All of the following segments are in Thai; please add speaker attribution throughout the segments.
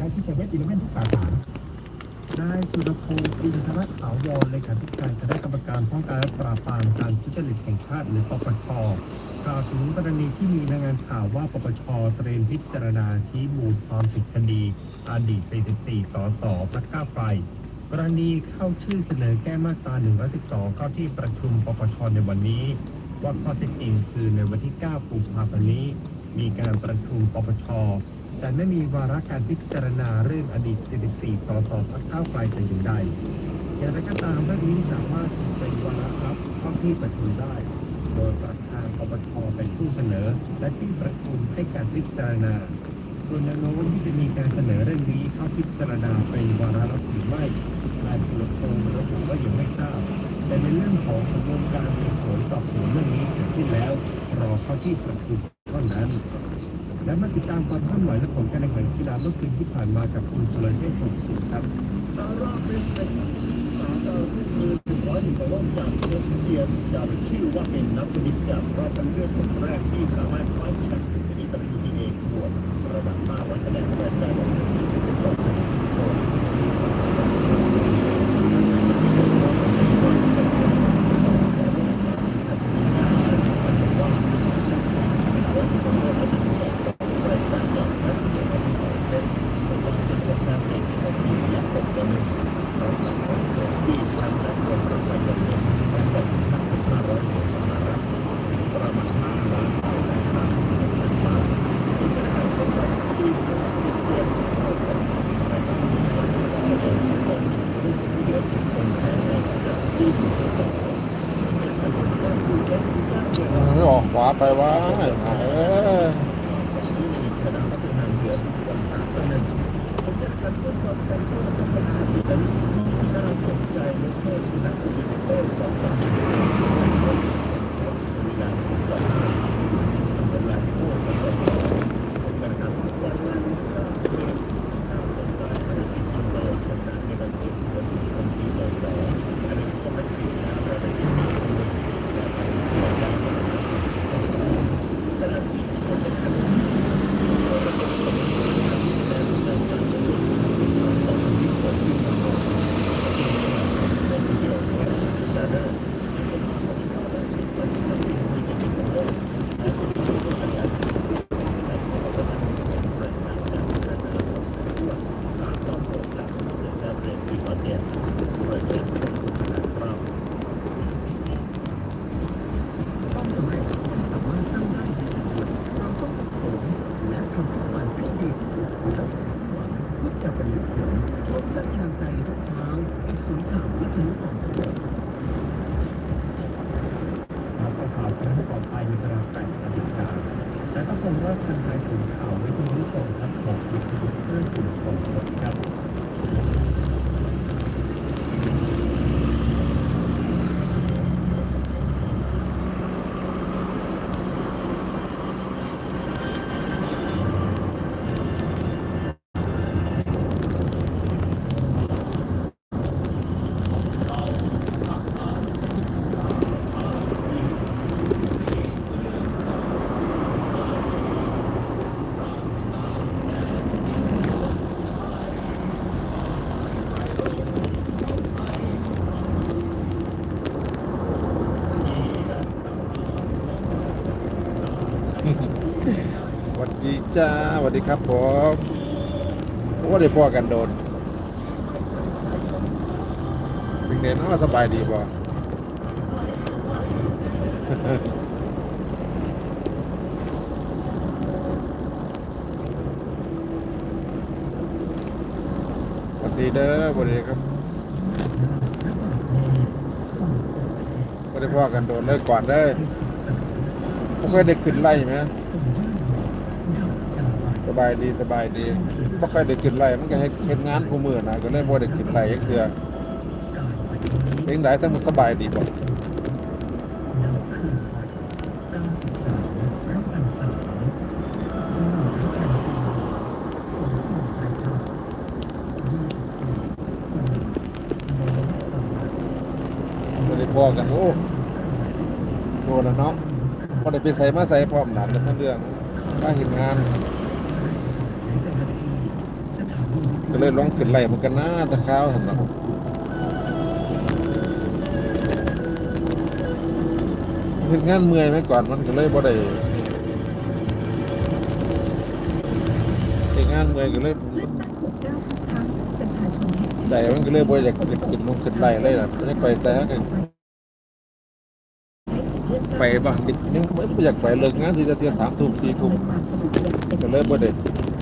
Speaker 1: ได้ที่เซเว่นอีเลฟเว่นทุกสาขานายสุรพงศ์อินทรถาวรเลขาธิการคณะกรรมการป้องกันและปราบปรามการทุจริตแห่งชาติหรือปปชกล่าวถึงกรณีที่มีรายงานข่าวว่าปปชเตรียมพิจารณาชี้มูลความผิดคดีอดีต 44 สสพรรคก้าวไกลกรณีเข้าชื่อเสนอแก้มาตรา 112 เข้าที่ประชุมปปชในวันนี้ ว่าข้อเท็จจริงคือในวันที่ 9 กุมภาพันธ์นี้ มีการประชุมปปช แต่ไม่มีวาระการพิจารณาเรื่องอดีต44สสพรรคก้าไกลแต่อย่างใดอย่างไรก็ตามเรื่องนี้สามารถเป็นวาระรับเข้าที่ประชุมได้ โดยประธานปปชเป็นผู้เสนอ และที่ประชุมให้การพิจารณาส่วนแนวโน้มที่จะมีการเสนอเรื่องนี้เข้าพิจารณาเป็นวาระรับหรือไม่นายสุรพงศ์ระบุว่ายังไม่ทราบแต่ในเรื่องของกระบวนการสืบสวนสอบสวนเรื่องนี้เกิดขึ้นแล้ว รอเข้าที่ประชุมเท่านั้น และมาติดตามความเคลื่อนไหวและผลการแข่งขันกีฬาเมื่อคืนที่ผ่านมากับคุณสุรเชษฐ์สมศรีครับรอบเป็นเป็นสามดาคือร้อยถึงกว่าร่มจากเอเชียจากชื่อว่าเป็นนักเทนนิสจากรอบคัดเลือกคนแรกที่สามารถคว้าแชมป์ที่ WTA บวกระดับ500คะแนนแรกได้ใจรอบคัดเลือก
Speaker 2: ไม่ออกขวา ไปวะเออ
Speaker 1: ต้องสำเร็จที่สามารถสร้างได้เราต้องฝึกฝนและทำทุกวันให้ดีที่สุดเราหวังที่จะ เป็นผลพบและกำลังใจทุกเช้าที่ศูนย์ข่าววิทยุของเราครับข่าวการปลอดภัยในเวลา8นาฬิกาและก็คงว่าทันทยศูนย์ข่าววิทยุส่งทับของวิทยุเพื่อสื่อส่งสดครับ
Speaker 2: สวัสดี จ้าสวัสดีครับผมว่าได้พ่อกันโดนเป็นไงเนาะสบายดีบ่สวัสดีเด้อสวัสดีครับว่าได้พ่อกันโดนเลิกก่อนเด้อไม่เคยได้ขึ้นไล่ไหม สบายดีสบายดีบ่ค่อยได้ขึ้นไล่มันก็ให้เฮ็ดงานคู่มือนะก็เลยบ่ได้ขึ้นไล่จักเทื่อเพลงใดทั้งหมดสบายดีบ่บ่ได้พอกันโอ้โหแล้วเนาะบ่ได้ไปใส่มาใส่พร้อมหลานกันทั้งเรื่องมาเฮ็ดงาน
Speaker 1: สถานี
Speaker 3: ก็เลยลองขึ้นไล่มันกันนะตะข้าวสำหรับเฮ็ดงานเมื่อยไหมก่อนมันก็เลยบ่ได้เฮ็ดงานเมื่อยก็เลยใจมันก็เลยบ่อยากขึ้นลงขึ้นไล่เลยล่ะไม่ไปแซ่กันไปบ้างนิดนึงไม่อยากไปเลิกงานทีละเที่ยสามทุ่มสี่ทุ่มก็เลยบ่ได้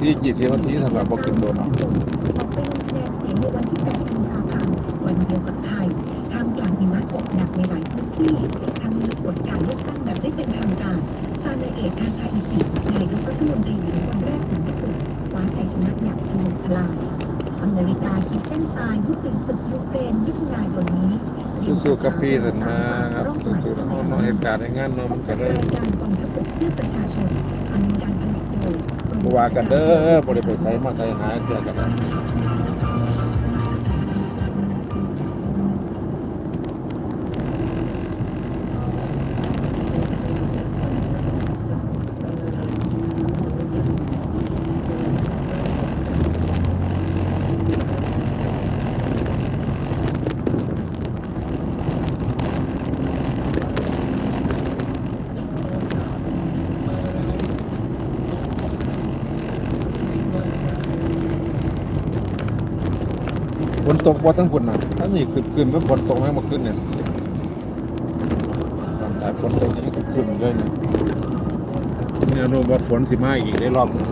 Speaker 3: สิบสิบนทีกี่สิบนทีสำหรับบ่ขึ้นโดนเนาะ
Speaker 4: วันเดียวกับไทยท่ามกลางหิมะตกหนักในหลายพื้นที่ทั้งมีผลการเลือกตั้งแบบไม่เป็นทางการซาเลเอะทาคาอิจินายกรัฐมนตรีหญิงคนแรกของญี่ปุ่นคว้าชัยชนะอย่างทะลุทลายอเมริกาขีดเส้นตายยุติศึกยูเครนมิถุนายนนี้
Speaker 3: สู้ๆกับพี่สันมาครับสู้ๆแล้วเนะเหตุการณ์ในงานเนาะมันก็เลย
Speaker 4: การกองทัพบกเพื่อประชาชน
Speaker 3: ว่ากันเด้อบริไปใส่มาใส่หาเกลือกันนะ ฝนตกบ่ทั้งฝนน่ะถ้านี่ขึ้นขึ้นมันฝนตกแม่งมาขึ้นเนี่ยแต่ฝนตกยังขึ้นเลยเนี่ยเนี่ยรู้ว่าฝนสิมาอีกได้รอบนึง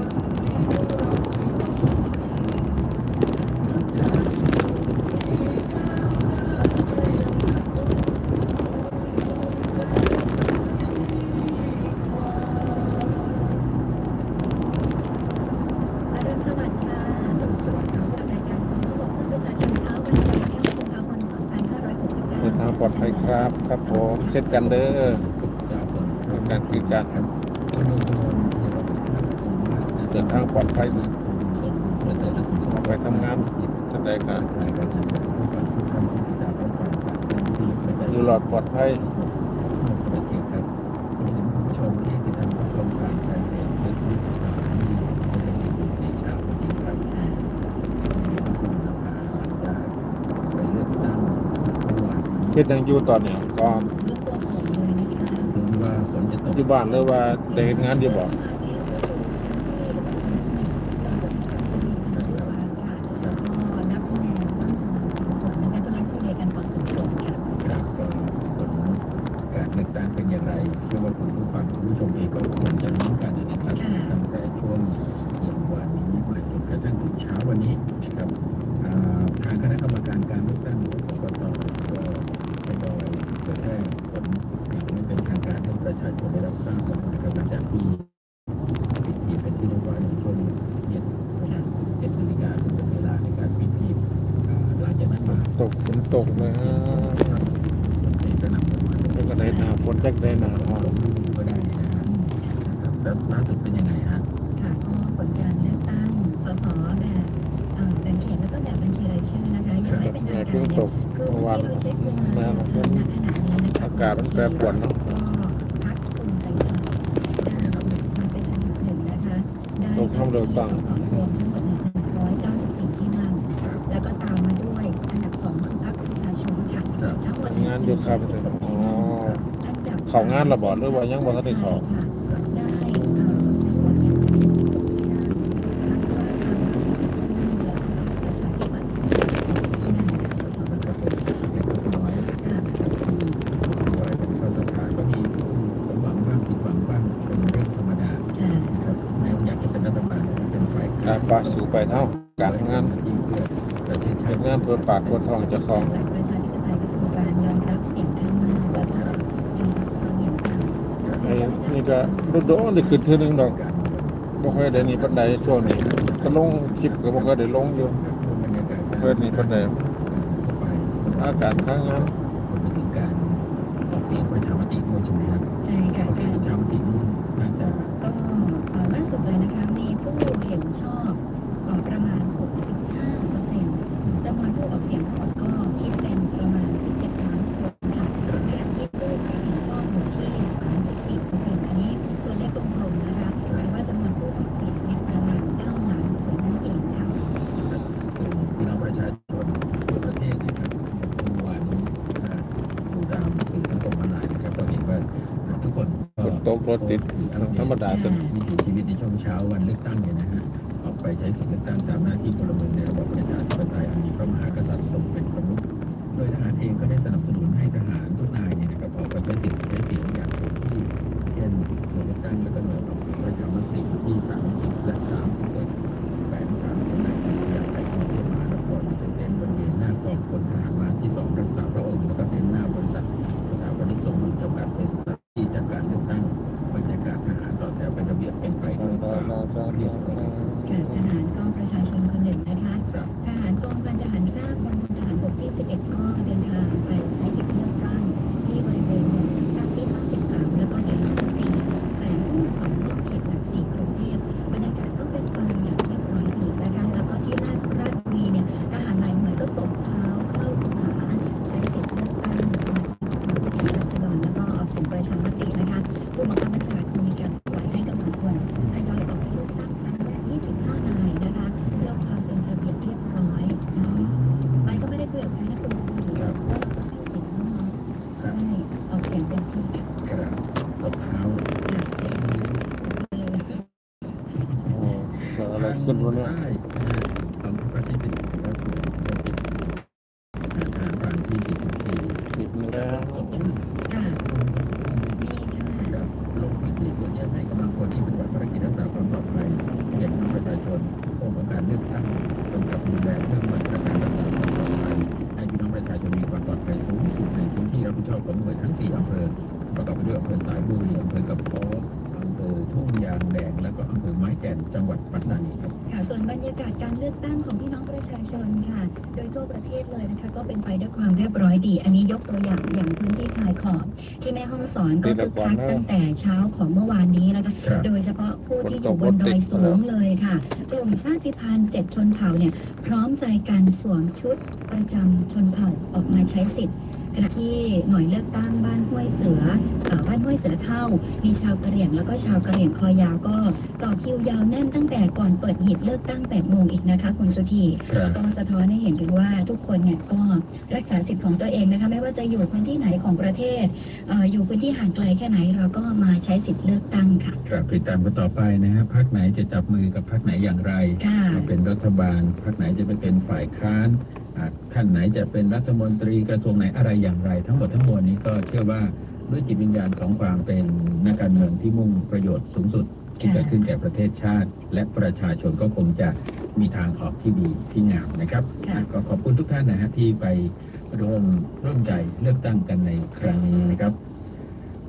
Speaker 4: อรุณสวัสดิ์ค่ะรายการกองทัพบกเพื่อประชาชนเช้าวันที่9กุมภาพันธ์2569
Speaker 3: เดินทางป ลอดภัยครับ ครับผมเช่นกันเด้อการคุยกันเดินทางปลอดภัยไปทำงานทันใดกันอยู่หลอดปลอดภัย เฮ็ดหยังอยู่ตอนเนี้ยก่อนอยู่บ้านหรือว่าได้เฮ็ดงานอยู่บ่
Speaker 2: ครับก็ผลการเลือกตั้งเป็นอย่างไรเชื่อว่าคุณผู้ฟังคุณผู้ชมเองก็คงจะรู้กันนะครับตั้งแต่ช่วงเย็นวันนี้มาจนกระทั่งถึงเช้าวันนี้นะครับอ่าทางคณะกรรมการการเลือกตั้งของกกตก็ทยอยเผยแพร่ผลอย่างไม่เป็นทางการให้ประชาชนได้รับทราบกันนะครับหลังจากที่ปิดหีบเป็นที่เรียบร้อยในช่วงเย็นนะครับเจ็ดนาฬิกาเป็นเวลาในการปิดหีบอ่าหลังจากนั้นมา
Speaker 3: ต กฝนตกนะ
Speaker 2: ก็นำลงมา
Speaker 3: แล้วก็ได้หนาฝนจักได้หนาฮ้อน
Speaker 2: ก็ได้นะฮะแล้วล่าสุดเป็นยังไงฮะ
Speaker 4: ค่ะก็ผลการเลือกตั้งสสแบบเอ่อแบ่งเขตแล้วก็แบบบัญชีรายชื่อนะคะยังไม่เป็นทางการ
Speaker 3: ตก
Speaker 4: คือ
Speaker 3: เมื่อวาน
Speaker 4: ไม่รู้เช็คยังไง
Speaker 3: นะครับ
Speaker 4: ขณะนี้นะคะ
Speaker 3: อากาศมันแปรปรวนเนาะ
Speaker 4: ก็พักภูมิใจไทยได้มาเป็นอันดับหนึ่งนะคะได้
Speaker 3: ตกความเร็วตั้
Speaker 4: งหมด194ที่นั่งแล้วก็ตามมาด้วยอันดับสองคือพรรคประชาชนค่ะทั้งหมด
Speaker 3: งาน อยู่ครับอ๋อ
Speaker 4: อันดับ
Speaker 3: เข้างานและบ่หรือว่ายังบ่ทันได้เข้า
Speaker 4: ได้เอ่อ
Speaker 2: ก็มีสมหวังบ้างผิดหวังบ้างเป็นเรื่องธรรมดานะครับแม้อยากจะเป็นรัฐบาลเป็นฝ่าย
Speaker 3: การปลาสู่ไปเท่าการทำงาน
Speaker 2: ที่เพื่อประเทศชา
Speaker 3: เฮ็
Speaker 2: ติ
Speaker 3: ดงานเพื่อปากเพื่อท้องเจ้าของ
Speaker 4: นี่
Speaker 3: ก็โดนๆได้ขึ้นเท่านึงดอกบ่ค่อยได้นี่ปานใดช่วงนี้ก็ลงคลิปก็บ่ค่อยได้ลงอยู่เพิ่นนี่
Speaker 2: ปั
Speaker 3: น
Speaker 2: ใด
Speaker 4: อากาศข้างงา
Speaker 2: น ก
Speaker 3: รถติดธรรมดาจน
Speaker 2: วิถีชีวิตในช่วงเช้าวันเลือกตั้งเนี่ยนะฮะออกไปใช้สิทธิเลือกตั้งตามหน้าที่พลเมืองในระบอบประชาธิปไตยอันมีพระมหากษัตริย์ทรงเป็นประมุขโดยทหารเองก็ได้สนับสนุนให้ทหารทุกนายเนี่ยนะ
Speaker 4: ค
Speaker 2: รับ
Speaker 4: ออกไปใช้สิทธิ์ใช้
Speaker 2: เสียงอย่าง ติ
Speaker 4: เรียบร้อยดี อันนี้ยกตัวอย่างอย่างพื้นที่ชายขอบที่แม่ห้องสอนก็คึกคักตั้งแต่เช้าของเมื่อวานนี้นะคะ
Speaker 2: ครับ
Speaker 4: โดยเฉพาะผู้ที่อยู่บนดอยสูงเลยค่ะกลุ่มชาติพันธุ์เจ็ดชนเผ่าเนี่ยพร้อมใจกันสวมชุดประจำชนเผ่าออกมาใช้สิทธิ์ ขณะที่หน่วยเลือกตั้งบ้านห้วยเสือเอ่อบ้านห้วยเสือเท่า มีชาวกะเหรี่ยงแล้วก็ชาวกะเหรี่ยงคอยาวก็ต่อคิวยาวแน่นตั้งแต่ก่อนเปิดหีบเลือกตั้ง8โมงอีกนะคะคุณสุธี
Speaker 2: ครับ
Speaker 4: ก็สะท้อนให้เห็นถึงว่าทุกคนเนี่ยก็รักษาสิทธิ์ของตัวเองนะคะไม่ว่าจะอยู่พื้นที่ไหนของประเทศเอ่ออยู่พื้นที่ห่างไกลแค่ไหนเราก็มาใช้สิทธิ์เลือกตั้งค่ะ
Speaker 2: ครับติดตามกันต่อไปนะฮะพรรคไหนจะจับมือกับพรรคไหนอย่างไร
Speaker 4: ค่ะ
Speaker 2: มาเป็นรัฐบาลพรรคไหนจะไปเป็นฝ่ายค้านอ่า ท่านไหนจะเป็นรัฐมนตรีกระทรวงไหนอะไรอย่างไร ทั้งหมดทั้งมวลนี้ก็เชื่อว่าด้วยจิตวิญญาณของความเป็นนักการเมืองที่มุ่งประโยชน์สูงสุดที่เกิดขึ้นแก่ประเทศชาติ และประชาชนก็คงจะมีทางออกที่ดีที่งามนะครับ
Speaker 4: ค่ะ
Speaker 2: ก็ขอบคุณทุกท่านนะฮะที่ไปร่วมร่วมใจเลือกตั้งกันในครั้งนี้นะครับ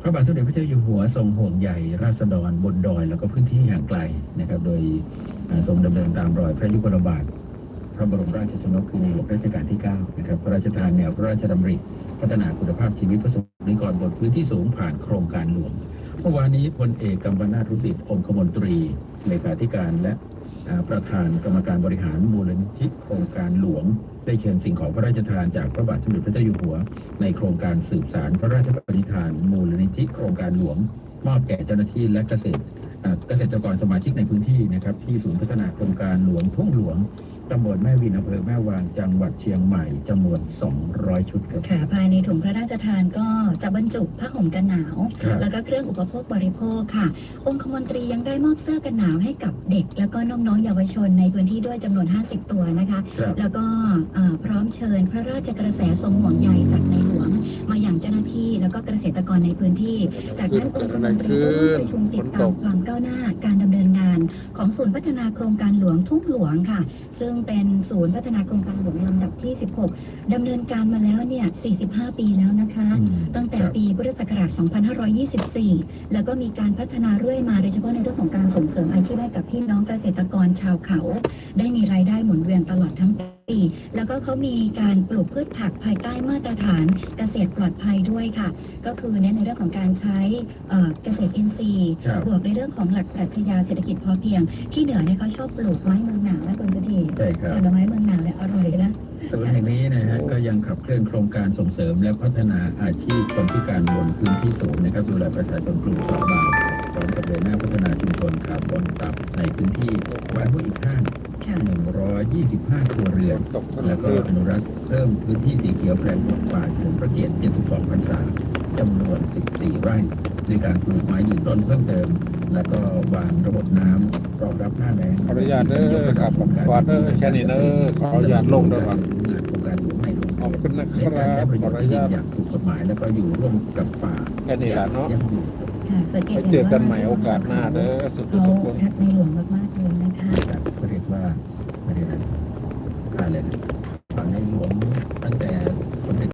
Speaker 2: พระบาทสมเด็จพระเจ้าอยู่หัวทรงห่วงใยราษฎรบนดอย แล้วก็พื้นที่ห่างไกลนะครับ โดยอ่าทรงดำเนินตามรอยพระยุคลบาท พระบรมราชชนกคือในหลวงรัชกาลที่ 9 นะครับ พระราชทานแนวพระราชดำริ พัฒนาคุณภาพชีวิตประสบนิกรบนพื้นที่สูงผ่านโครงการหลวงเมื่อวานนี้พลเอกกัมปนาทรุดิองคมนตรีเลขาธิการและประธานกรรมการบริหารมูลนิธิโครงการหลวง ได้เชิญสิ่งของพระราชทานจากพระบาทสมเด็จพระเจ้าอยู่หัว ในโครงการสืบสารพระราชปณิธาน มูลนิธิโครงการหลวง มอบแก่เจ้าหน้าที่และเกษตรเกษตรกรสมาชิกในพื้นที่นะครับที่ศูนย์พัฒนาโครงการหลวงทุ่งหลวง ตำบลแม่วินอำเภอแม่วางจังหวัดเชียงใหม่จำนวน 200 ชุดครับ
Speaker 4: ค่ะภายในถุงพระราชทานก็จะบรรจุผ้าห่มกันหนาว
Speaker 2: ครับ
Speaker 4: แล้วก็เครื่องอุปโภคบริโภคค่ะ องคมนตรียังได้มอบเสื้อกันหนาวให้กับเด็ก แล้วก็น้องๆเยาวชนในพื้นที่ด้วยจำนวน 50 ตัวนะคะ
Speaker 2: ครับ
Speaker 4: แล้วก็เอ่อพร้อมเชิญพระราชกระแสทรงห่วงใยจากในหลวง มาอย่างเจ้าหน้าที่แล้วก็เกษตรกรในพื้นที่ จากนั้นองคมนตรีก็ร่วมประชุมติดตามความก้าวหน้าการดำเนินงาน ของศูนย์พัฒนาโครงการหลวงทุ่งหลวงค่ะ ซึ่งเป็นศูนย์พัฒนาโครงการหลวงลำดับที่ 16ดำเนินการมาแล้วเนี่ย 45 ปีแล้วนะคะ
Speaker 2: อืม
Speaker 4: ตั้งแต่
Speaker 2: ครับ
Speaker 4: ปีพุทธศักราช 2524 แล้วก็มีการพัฒนาเรื่อยมาโดยเฉพาะในเรื่องของการส่งเสริมอาชีพให้กับพี่น้องเกษตรกรชาวเขา ได้มีรายได้หมุนเวียนตลอดทั้งปีแล้วก็ก็เขามีการปลูกพืชผักภายใต้มาตรฐานเกษตรปลอดภัยด้วยค่ะ ก็คือเน้นในเรื่องของการใช้เอ่อเกษตรอินทรีย์
Speaker 2: ครับ
Speaker 4: บวกในเรื่องของหลักปรัชญาเศรษฐกิจพอเพียง ที่เหนือเนี่ยเขาชอบปลูกไม้เมืองหนาวและคนจะดี
Speaker 2: ใช่ครับ
Speaker 4: ผลไม้เมืองหนาวเนี่ยอร่อยนะ
Speaker 2: ศูนย์แห่งนี้นะฮะก็ยังขับเคลื่อนโครงการส่งเสริมและพัฒนาอาชีพคนพิการบนพื้นที่สูงนะครับดูแลประชาชนกลุ่มเปราะบางพร้อมกับเดินหน้าพัฒนาชุมชนคาร์บอนต่ำในพื้นที่บ้านห้วยอีกข้าง
Speaker 4: ค่ะ
Speaker 2: 125 ครัวเรือน
Speaker 3: ตกถน
Speaker 2: แล้ว
Speaker 3: น
Speaker 2: ก็
Speaker 3: ลื่น
Speaker 2: อนุรักษ์เพิ่มพื้นที่สีเขียวแปลงปลอดป่าเฉลิมพระเกียรติ 72 พรรษา จำนวน 14 ไร่ด้วยการปลูกไม้ยืนต้นเพิ่มเติม แล้วก็วางระบบน้ำรองรับหน้าแล้ง
Speaker 3: ขออนุญาตเด้อครับกวาดเด้อแค่นี้เด้อขออนุญาตลงเด้อบัด
Speaker 2: โครงการหลวงในหลวง
Speaker 3: ขอบคุณนะค
Speaker 2: ใน
Speaker 3: รั
Speaker 2: การใช้
Speaker 3: บ
Speaker 2: ประ
Speaker 3: ข
Speaker 2: โย
Speaker 3: อ
Speaker 2: ชน์
Speaker 3: อนุ
Speaker 2: ที่ดิ
Speaker 3: ญานต
Speaker 2: อย่างถูกกฎหมายแล้วก็อยู่ร่วมกับป่า
Speaker 3: แค่นี้แหละเนาะ
Speaker 2: ยั่งยืน
Speaker 4: ค่ะสังเกต
Speaker 3: ไป
Speaker 4: เห็น
Speaker 3: เจอกัน
Speaker 4: ว่า
Speaker 3: ใหม่โอกาสหน้าเด้อสุข
Speaker 4: เขา
Speaker 3: สุขคน
Speaker 4: รักในหลวงมากๆ